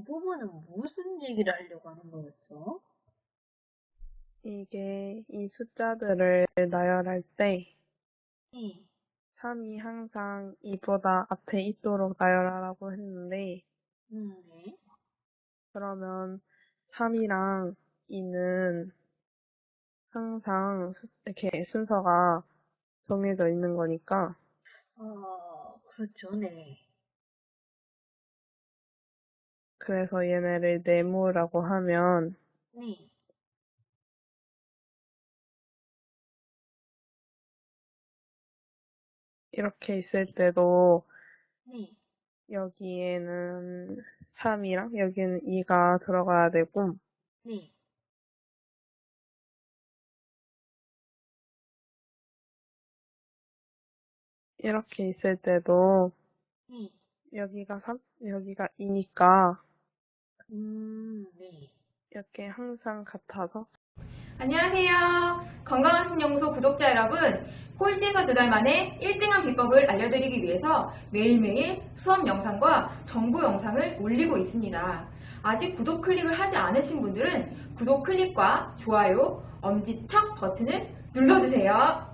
이 부분은 무슨 얘기를 하려고 하는 거였죠? 이게 이 숫자들을 나열할 때 네. 3이 항상 2보다 앞에 있도록 나열하라고 했는데 음, 네. 그러면 3이랑 2는 항상 수- 이렇게 순서가 정해져 있는 거니까 어, 그렇죠, 네. 그래서 얘네를 네모라고 하면 네. 이렇게 있을 때도 네. 여기에는 3이랑 여기는 2가 들어가야 되고 네. 이렇게 있을 때도 네. 여기가 3, 여기가 2니까 음, 네. 이렇게 항상 같아서 안녕하세요. 건강한 신연구소 구독자 여러분. 꼴찌에서 두 달 만에 1등한 비법을 알려드리기 위해서 매일매일 수업 영상과 정보 영상을 올리고 있습니다. 아직 구독 클릭을 하지 않으신 분들은 구독 클릭과 좋아요, 엄지척 버튼을 눌러주세요.